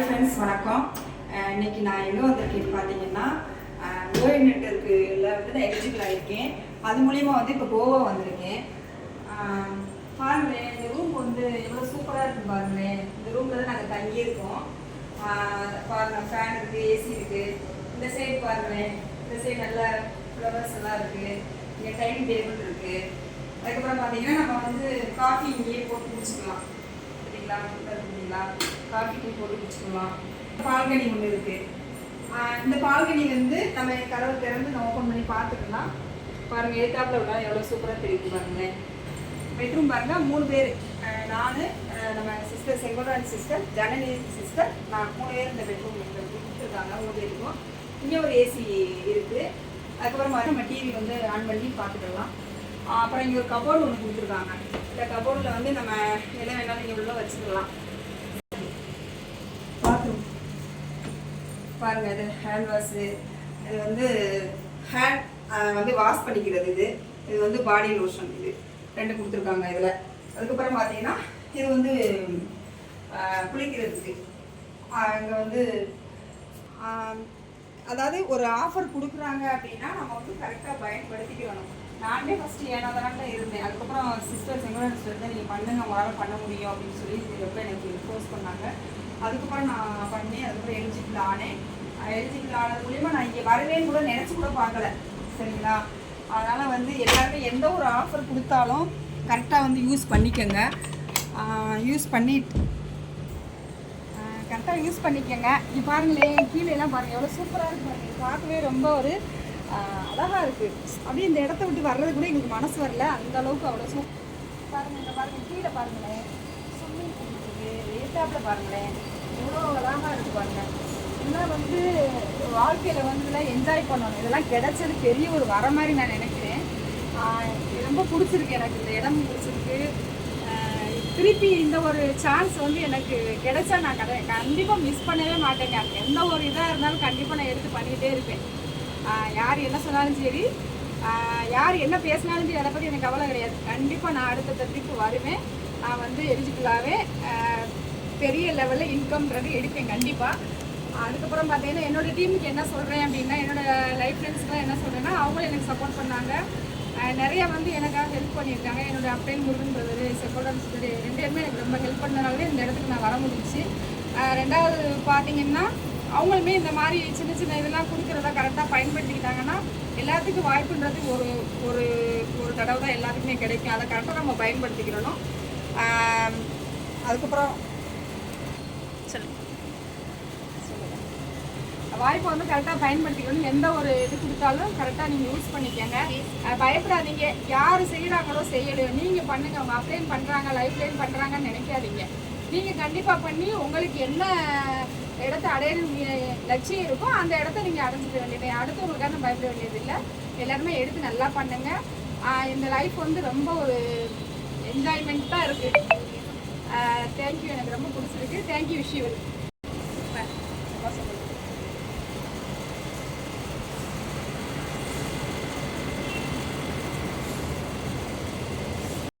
Hi friends வணக்கம். இன்னைக்கு நான் எங்கே வந்திருக்கேன் பார்த்தீங்கன்னா கோயல் நெட்ஒர்க்கில் வந்து நான் எலிஜிபிள் ஆகியிருக்கேன் அது மூலிமா வந்து இப்போ கோவா வந்திருக்கேன். பாருங்களேன் இந்த ரூம் வந்து எவ்வளோ சூப்பராக இருக்குது பாருங்களேன். இந்த ரூமில் தான் நாங்கள் தங்கியிருக்கோம். பாருங்கள் ஃபேன் இருக்குது ஏசி இருக்குது இந்த சைடு பாருங்களேன். இந்த சைடு நல்ல ஃப்ளவர்ஸ் எல்லாம் இருக்குது இங்கே டைனிங் டேபிள் இருக்குது அதுக்கப்புறம் பார்த்தீங்கன்னா நம்ம வந்து காஃபி இங்கேயே போட்டு முடிச்சுக்கலாம். சரிங்களா? பார்த்தீங்களா காஃபி டீ போட்டு குடிச்சுக்கலாம். பால்கனி ஒன்று இருக்குது இந்த பால்கனி வந்து நம்ம கதவு திறந்து நம்ம ஓப்பன் பண்ணி பார்த்துக்கலாம். பாருங்க எழுத்தாப்பில் விடா எவ்வளோ சூப்பராக தெரியுது பாருங்களேன் பெட்ரூம் பாருங்கள் மூணு பேர். நான் நம்ம sister Sengodan sister Janani sister நான் மூணு பேர் இந்த பெட்ரூம் கொடுத்துருக்காங்க மூணு பேருக்கும் இங்கே ஒரு ஏசி இருக்குது அதுக்கப்புறமா நம்ம டிவி வந்து ஆன் பண்ணி பார்த்துக்கலாம். அப்புறம் இங்கே ஒரு கபோர்டு ஒன்று கொடுத்துருக்காங்க. இந்த கபோர்டில் வந்து நம்ம எதை வேணாலும் இங்கே உள்ள வச்சுக்கலாம். பாருங்கள் இது ஹேண்ட் வாஷு இது வந்து ஹேண்ட் வந்து வாஷ் பண்ணிக்கிறது இது. இது வந்து பாடி லோஷன் இது. ரெண்டு கொடுத்துருக்காங்க இதில். அதுக்கப்புறம் பார்த்தீங்கன்னா இது வந்து குளிக்கிறதுக்கு. இங்கே வந்து அதாவது ஒரு ஆஃபர் கொடுக்குறாங்க அப்படின்னா நம்ம வந்து கரெக்டாக பயன்படுத்திக்கணும். நானே ஃபஸ்ட்டு ஏனாதான இருந்தேன். அதுக்கப்புறம் சிஸ்டர் எங்கன்னு சிஸ்டர் நீங்கள் பண்ணுங்க உங்களால் பண்ண முடியும் அப்படின்னு சொல்லி ரொம்ப எனக்கு ஃபோர்ஸ் பண்ணாங்க. அதுக்கப்புறம் நான் பண்ணி அதுக்கப்புறம் எலிஜிபிள் ஆனேன் எலிஜிபிள் ஆனது மூலியமாக நான் இங்கே வரவே கூட நினச்சி கூட பார்க்கல. சரிங்களா? அதனால் வந்து எல்லாருமே எந்த ஒரு ஆஃபர் கொடுத்தாலும் கரெக்டாக வந்து யூஸ் பண்ணிக்கோங்க. யூஸ் பண்ணி கரெக்டாக யூஸ் பண்ணிக்கோங்க. இது பாருங்களேன் கீழே எல்லாம் பாருங்கள் எவ்வளோ சூப்பராக இருக்குது பாருங்க. பார்க்கவே ரொம்ப ஒரு அழகாக இருக்குது அப்படியே இந்த இடத்த விட்டு வர்றது கூட எங்களுக்கு மனசு வரல. அந்த அளவுக்கு அவ்வளோ சூப் பாருங்கள் இந்த பாருங்கள் கீழே பாருங்களேன். ஸ்விம்மிங் பூல் இருக்குது. ஏத்தாப்பில் பாருங்களேன். இவ்வளோ அழகாக இருக்குது பாருங்கள் இதெல்லாம் வந்து வாழ்க்கையில் வந்து இதெல்லாம் என்ஜாய் பண்ணணும். இதெல்லாம் கிடைச்சது பெரிய ஒரு வர மாதிரி நான் நினைக்கிறேன். ரொம்ப பிடிச்சிருக்கு எனக்கு. இந்த இடம் பிடிச்சிருக்கு. திருப்பி இந்த ஒரு சான்ஸ் வந்து எனக்கு கிடைச்சா நான் கடை கண்டிப்பாக மிஸ் பண்ணவே மாட்டேங்க. எந்த ஒரு இதாக இருந்தாலும் கண்டிப்பாக நான் எடுத்து பண்ணிகிட்டே இருப்பேன். யார் என்ன சொன்னாலும் சரி. யார் என்ன பேசினாலும் சரி அதை பற்றி எனக்கு கவலை கிடையாது. கண்டிப்பாக நான் அடுத்த ட்ரிப்பு வருவேன். நான் வந்து எலிஜிபிளாகவே பெரிய லெவலில் இன்கம்ன்றது எடுப்பேன் கண்டிப்பாக அதுக்கப்புறம் பார்த்தீங்கன்னா என்னோட டீமுக்கு என்ன சொல்கிறேன் அப்படின்னா என்னோடய லைஃப் ஃப்ரெண்ட்ஸ்க்குலாம் என்ன சொல்கிறேன்னா அவங்களும் எனக்கு சப்போர்ட் பண்ணாங்க. நிறையா நிறைய வந்து எனக்காக ஹெல்ப் பண்ணியிருக்காங்க. என்னோடய அப்பேன் முருகன் பிரதர் செக்கோடன் சிஸ்டர் ரெண்டு பேருமே எனக்கு ரொம்ப ஹெல்ப் பண்ணனாலே இந்த இடத்துக்கு நான் வர முடிஞ்சுச்சு. ரெண்டாவது பார்த்தீங்கன்னா அவங்களுமே இந்த மாதிரி சின்ன சின்ன இதெல்லாம் கொடுக்குறத கரெக்டாக பயன்படுத்திக்கிட்டாங்கன்னா எல்லாத்துக்கும் வாய்ப்புன்றது ஒரு ஒரு ஒரு தடவை தான் எல்லாத்துக்குமே கிடைக்கும். அதை கரெக்டாக நம்ம பயன்படுத்திக்கிறணும். அதுக்கப்புறம் சொல்லுங்கள் வாய்ப்பை வந்து கரெக்டாக பயன்படுத்திக்கணும். எந்த ஒரு இது கொடுத்தாலும் கரெக்டாக நீங்கள் யூஸ் பண்ணிக்கோங்க. பயப்படாதீங்க. யார் செய்கிறாங்களோ செய்யலையோ நீங்கள் பண்ணுங்க. அவங்க அப்ளைன் பண்ணுறாங்க லைஃப் லைன் பண்ணுறாங்கன்னு நினைக்காதீங்க. நீங்கள் கண்டிப்பாக பண்ணி உங்களுக்கு என்ன இடத்த அடையணும் லட்சியம் இருக்கோ அந்த இடத்த நீங்கள் அடைஞ்சிட வேண்டியது. அடுத்து உங்களுக்காக பயப்பட வேண்டியது இல்லை எல்லாருமே எடுத்து நல்லா பண்ணுங்க. இந்த லைஃப் வந்து ரொம்ப ஒரு என்ஜாய்மெண்ட் தான் இருக்குது தேங்க்யூ எனக்கு ரொம்ப பிடிச்சிருக்கு. தேங்க்யூ விஷயம்